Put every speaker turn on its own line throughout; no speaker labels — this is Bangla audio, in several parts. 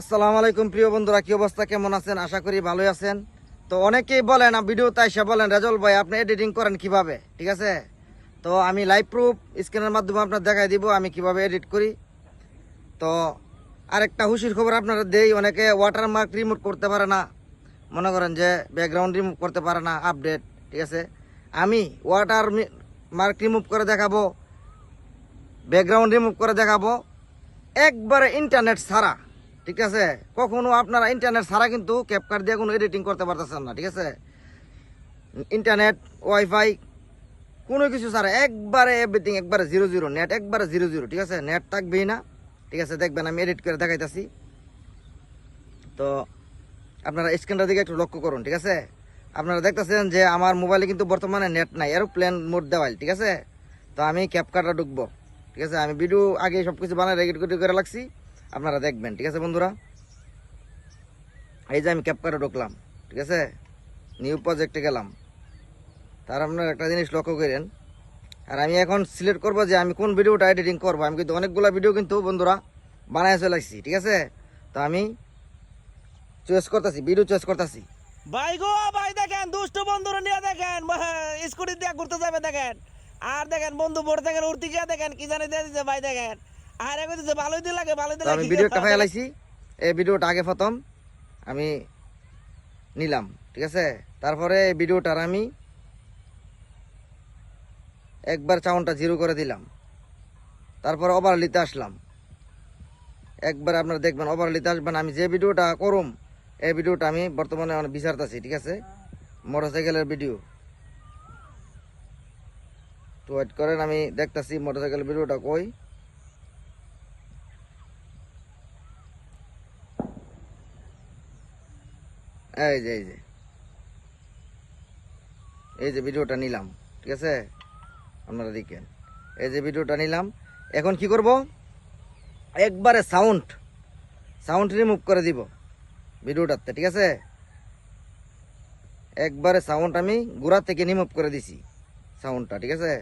আসসালামু আলাইকুম, প্রিয় বন্ধুরা, কি অবস্থা? কেমন আছেন? আশা করি ভালোই আছেন। তো অনেকেই বলেন ভিডিওতে এসে বলেন, রেজল ভাই, আপনি এডিটিং করেন কীভাবে? ঠিক আছে? তো আমি লাইভ প্রুফ স্ক্রিনের মাধ্যমে আপনার দেখাই দিব, আমি কীভাবে এডিট করি। তো আরেকটা হুশির খবর আপনারা দেই, অনেকে ওয়াটার মার্ক রিমুভ করতে পারে না। মনে করেন যে ব্যাকগ্রাউন্ড রিমুভ করতে পারে না আপডেট ঠিক আছে? আমি ওয়াটার মার্ক রিমুভ করে দেখাবো ব্যাকগ্রাউন্ড রিমুভ করে দেখাবো, একবারে ইন্টারনেট ছাড়া। ঠিক আছে? কখনো আপনারা ইন্টারনেট ছাড়া কিন্তু ক্যাপকার দিয়ে কোনো এডিটিং করতে পারতেছেন না, ঠিক আছে? ইন্টারনেট ওয়াইফাই কোনো কিছু ছাড়া, একবারে এভরিথিং একবারে জিরো জিরো নেট একবারে জিরো জিরো ঠিক আছে? নেট থাকবেই না, ঠিক আছে? দেখবেন আমি এডিট করে দেখাইতেছি। তো আপনারা স্ক্রিনটার দিকে একটু লক্ষ্য করুন, ঠিক আছে? আপনারা দেখতেছেন যে আমার মোবাইলে কিন্তু বর্তমানে নেট নাই এরোপ্লেন মোড দেওয়াল, ঠিক আছে? তো আমি ক্যাপকাটা ঢুকবো, ঠিক আছে? আমি ভিডিও আগে সব কিছু বানায় রেডি করে রাখছি। আপনারা দেখবেন, ঠিক আছে বন্ধুরা? এই যে আমি ক্যাপকাটা ঢুকলাম, ঠিক আছে? নিউ প্রজেক্টে গেলাম। তার আপনার একটা জিনিস লক্ষ্য করেন, আর আমি এখন সিলেক্ট করব যে আমি কোন ভিডিওটা এডিটিং করব। আমি কিন্তু অনেকগুলো ভিডিও কিন্তু, বন্ধুরা, বানায় চলে ঠিক আছে? তো আমি চয়েস করতেছি ভিডিও চয়েস করতেছি।
ভাই গো, ভাই দেখেন, দুষ্ট বন্ধুরা নিয়ে দেখেন স্কুটি দিয়ে ঘুরতে যাবে, দেখেন। আর দেখেন, বন্ধু বোর্ড দেখেন উঠতে গিয়ে দেখেন, কি জানি দিয়ে দিচ্ছে ভাই দেখেন। আর ভালোই লাগে ভালোই
আমি ভিডিওটা ফেলাইছি এই ভিডিওটা আগে প্রথম আমি নিলাম ঠিক আছে? তারপরে এই ভিডিওটার আমি একবার চাউনটা জিরো করে দিলাম। তারপর ওভারলিতে আসলাম। একবার আপনারা দেখবেন ওভারলিতে আসবেন আমি যে ভিডিওটা করুম এই ভিডিওটা আমি বর্তমানে অনেক বিচারতেছি ঠিক আছে? মোটরসাইকেলের ভিডিও। তো ওয়েট করেন আমি দেখতাছি মোটরসাইকেলের ভিডিওটা কই। এই যে এই যে। এই যে ভিডিওটা নিলাম, ঠিক আছে? আপনারা দেখেন। এই যে ভিডিওটা নিলাম। এখন কি করব? একবারে সাউন্ড সাউন্ড রিমুভ করে দিব ভিডিওটাতে, ঠিক আছে? একবারে সাউন্ড আমি গোড়া থেকে রিমুভ করে দিছি সাউন্ডটা ঠিক আছে?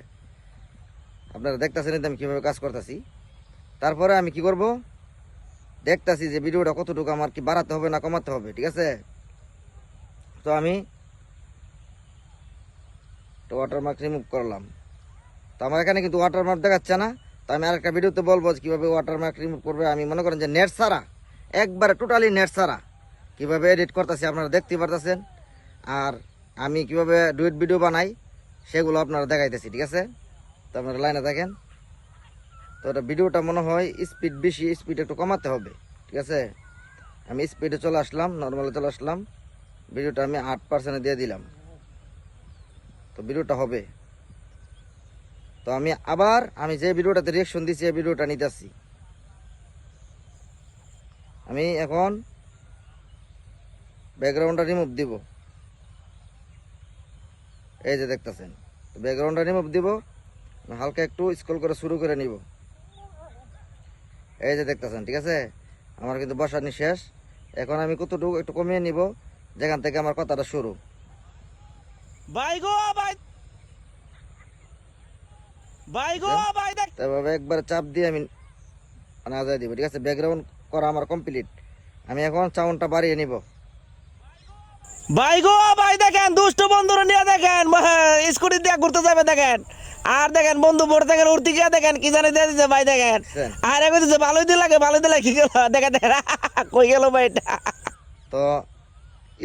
আপনারা দেখতেছেন আমি কীভাবে কাজ করতেছি। তারপরে আমি কি করব? দেখতাছি যে ভিডিওটা কতটুকু আমার কি বাড়াতে হবে না কমাতে হবে, ঠিক আছে? তো আমি ওয়াটারমার্ক রিমুভ করলাম। তো আমার এখানে কিন্তু ওয়াটারমার্ক দেখাচ্ছে না। তো আমি আরেকটা ভিডিওতে বলব কীভাবে ওয়াটারমার্ক রিমুভ করবে। আমি মনে করেন যে নেট ছাড়া, একবারে টোটালি নেট ছাড়া কীভাবে এডিট করতেছি আপনারা দেখতে পারতেছেন। আর আমি কীভাবে ডুইট ভিডিও বানাই, সেগুলো আপনারা দেখাইতেছি, ঠিক আছে? তো আপনারা লাইনে দেখেন তো এটা ভিডিওটা মনে হয় স্পিড বেশি স্পিড একটু কমাতে হবে, ঠিক আছে? আমি স্পিডে চলে আসলাম নর্মালে চলে আসলাম। ভিডিওটা আমি আট পার্সেন্টে দিয়ে দিলাম। তো ভিডিওটা হবে। তো আমি আবার, আমি যে ভিডিওটাতে রিয়েকশন দিচ্ছি এই ভিডিওটা নিতেছি আমি এখন ব্যাকগ্রাউন্ডটা রিমুভ দিব। এই যে দেখতেছেন ব্যাকগ্রাউন্ডটা রিমুভ দিব। হালকা একটু স্ক্রল করে শুরু করে নিব। এই যে দেখতেছেন, ঠিক আছে? আমার কিন্তু বসানি শেষ। এখন আমি কতটুকু, একটু কমিয়ে নিব। যেখান থেকে আমার কথাটা শুরু।
ভাই গো ভাই। ভাই গো ভাই দেখ।
তারপরে একবার চাপ দিয়ে আমি মানে দিব ঠিক আছে? ব্যাকগ্রাউন্ড করা আমার কমপ্লিট আমি এখন সাউন্ডটা বাড়িয়ে নিব।
ভাই গো ভাই দেখেন দুষ্ট বন্ধুরা নিয়ে দেখেন স্কুটি দিয়ে ঘুরতে যাবে দেখেন। আর দেখেন বন্ধু বোর্ড দেখেন উঠতে গিয়ে দেখেন কি জানি দিয়ে দিচ্ছে ভাই দেখেন। আর এগো দিচ্ছে ভালোই দিলে লাগে ভালোই দিয়ে লাগে কি গেল দেখেন দেখেন। কই গেল ভাই এটা
তো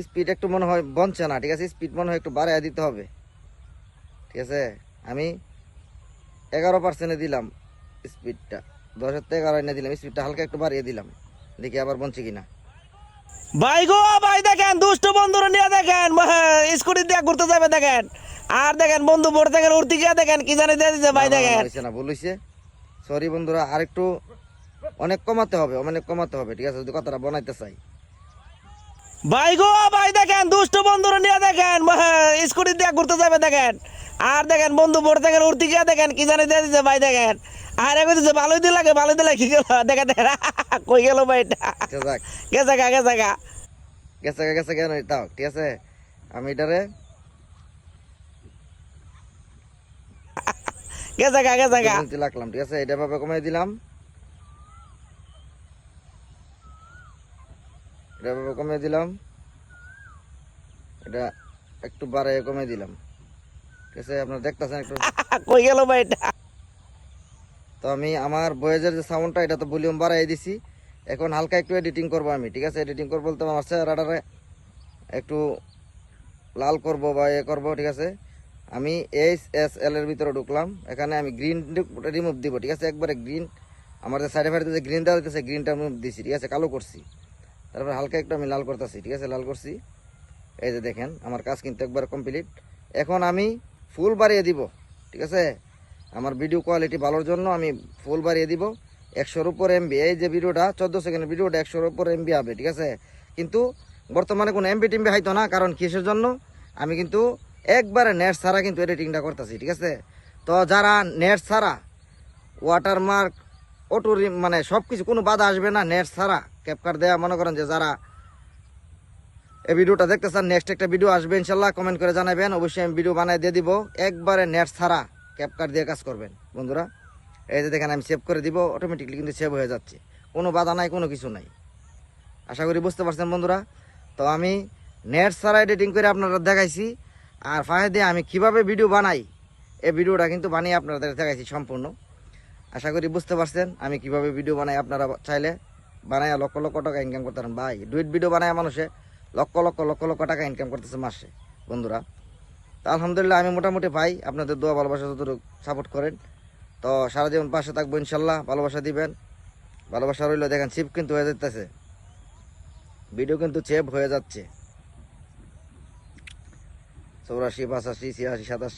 স্পিড একটু মনে হয় বনছে না ঠিক আছে? স্পিড মনে হয় একটু বাড়াই দিতে হবে। ঠিক আছে? আমি এগারো পার্সেন্টে দিলাম স্পিডটা। দশের থেকে এগারো এনে দিলাম স্পিডটা হালকা একটু বাড়িয়ে দিলাম। দেখি আবার বনছে কিনা।
ভাই গো ভাই দেখেন দুষ্ট বন্ধুরা নিয়ে দেখেন স্কুটি দিয়ে ঘুরতে যাবে দেখেন। আর দেখেন বন্ধু বোর্ড দেখেন উঠতে গিয়ে দেখেন কি জানি দিয়ে দিচ্ছে ভাই দেখেন।
না ভুল সরি বন্ধুরা আর একটু অনেক কমাতে হবে অনেক কমাতে হবে ঠিক আছে? যদি কথাটা বানাইতে চাই।
ভাই গো ভাই দেখেন দুষ্ট বন্ধুরা নিয়ে দেখেন স্কুটি দিয়ে ঘুরতে যাবে দেখেন। আর দেখেন বন্ধু বোর্ড দেখেন উঠতে গিয়ে দেখেন কি জানি দিয়ে দিচ্ছে ভাই দেখেন। আর এগো দিচ্ছে ভালোই দিয়ে লাগে ভালোই দিয়ে লাগে কি গেল? দেখেন দেখেন কই গেল ভাই এটা? গেছে গা গেছে গা।
গেছে গা, গেছে কেন তাও ঠিক আছে? আমি এটারে
গেছে গা গেছে গা।
লাগলাম ঠিক আছে? এটা ভাবে কমাই দিলাম। এটা এভাবে কমিয়ে দিলাম। এটা একটু বাড়াই কমিয়ে দিলাম। ঠিক আছে আপনারা দেখতেছেন একটু।
কই গেল ভাই এটা?
তো আমি আমার বয়েজের যে সাউন্ডটা এটা তো ভলিউম বাড়াই দিছি। এখন হালকা একটু এডিটিং করব আমি ঠিক আছে? এডিটিং করব বলতে আমার চেহারাটারে একটু লাল করব বা এ করব ঠিক আছে? আমি এইচ এস এল এর ভিতরে ঢুকলাম। এখানে আমি গ্রিন রিমুভ দিব ঠিক আছে? একবারে গ্রিন আমার যে সাইডে ফাইডে যে গ্রিন দেওয়া হইতেছে গ্রিনটা রিমুভ দিছি ঠিক আছে? কালো করছি। তারপর হালকা একটু আমি লাল করতেছি, ঠিক আছে? লাল করছি। এই যে দেখেন, আমার কাজ কিন্তু একবার কমপ্লিট এখন আমি ফুল বাড়িয়ে দিব, ঠিক আছে? আমার ভিডিও কোয়ালিটি ভালোর জন্য আমি ফুল বাড়িয়ে দিব। একশোর উপর এমবি এই যে ভিডিওটা, চোদ্দ সেকেন্ডের ভিডিওটা একশোর উপর এমবি হবে, ঠিক আছে? কিন্তু বর্তমানে কোনো এমবি টিমবি হয়তো না, কারণ কিসের জন্য? আমি কিন্তু একবারে নেট ছাড়া কিন্তু এডিটিংটা করতেছি, ঠিক আছে? তো যারা নেট ছাড়া ওয়াটারমার্ক অটো মানে সব কিছু কোনো বাধা আসবে না নেট ছাড়া। ক্যাপকার দেয়া, মনে করেন যে যারা এই ভিডিওটা দেখতে চান নেক্সট একটা ভিডিও আসবে ইনশাল্লাহ কমেন্ট করে জানাবেন। অবশ্যই আমি ভিডিও বানিয়ে দিয়ে দিব। একবারে নেট ছাড়া ক্যাপকার দিয়ে কাজ করবেন, বন্ধুরা। এই যে দেখেন, আমি সেভ করে দিব অটোমেটিকলি কিন্তু সেভ হয়ে যাচ্ছে। কোনো বাধা নাই, কোনো কিছু নাই। আশা করি বুঝতে পারছেন, বন্ধুরা। তো আমি নেট ছাড়া এডিটিং করে আপনারা দেখাইছি। আর ফাঁহে দিয়ে আমি কীভাবে ভিডিও বানাই, এই ভিডিওটা কিন্তু বানিয়ে আপনাদের দেখাইছি সম্পূর্ণ। আশা করি বুঝতে পারছেন, আমি কীভাবে ভিডিও বানাই আপনারা চাইলে। বানায় লক্ষ লক্ষ টাকা ইনকাম করতে পারেন। ভাই ডুইট ভিডিও বানায় মানুষে লক্ষ লক্ষ লক্ষ লক্ষ টাকা ইনকাম করতেছে মাসে, বন্ধুরা। তো আলহামদুলিল্লাহ, আমি মোটামুটি পাই আপনাদের দোয়া, ভালোবাসা যতটুকু সাপোর্ট করেন, তো সারা জীবন পাশে থাকব ইনশাল্লাহ, ভালোবাসা দিবেন। ভালোবাসা রইল, দেখেন চিপ কিন্তু হয়ে যেতেছে ভিডিও কিন্তু চেপ হয়ে যাচ্ছে। চৌরাশি, পাঁচাশি, ছিয়াশি, সাতাশি।